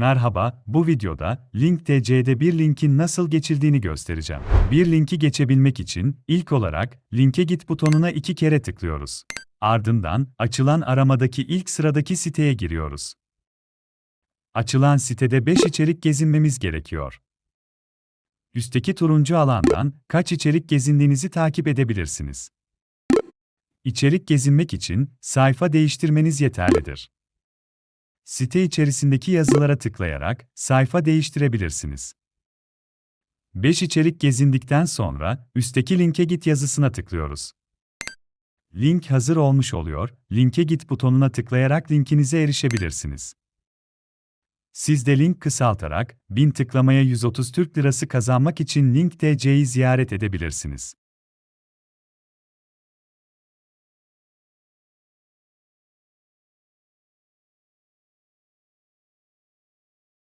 Merhaba, bu videoda Link.tc'de bir linkin nasıl geçildiğini göstereceğim. Bir linki geçebilmek için ilk olarak linke git butonuna iki kere tıklıyoruz. Ardından açılan aramadaki ilk sıradaki siteye giriyoruz. Açılan sitede 5 içerik gezinmemiz gerekiyor. Üstteki turuncu alandan kaç içerik gezindiğinizi takip edebilirsiniz. İçerik gezinmek için sayfa değiştirmeniz yeterlidir. Site içerisindeki yazılara tıklayarak sayfa değiştirebilirsiniz. 5 içerik gezindikten sonra üstteki linke git yazısına tıklıyoruz. Link hazır olmuş oluyor. Linke git butonuna tıklayarak linkinize erişebilirsiniz. Siz de link kısaltarak 1000 tıklamaya 130 Türk Lirası kazanmak için Link.tc'yi ziyaret edebilirsiniz.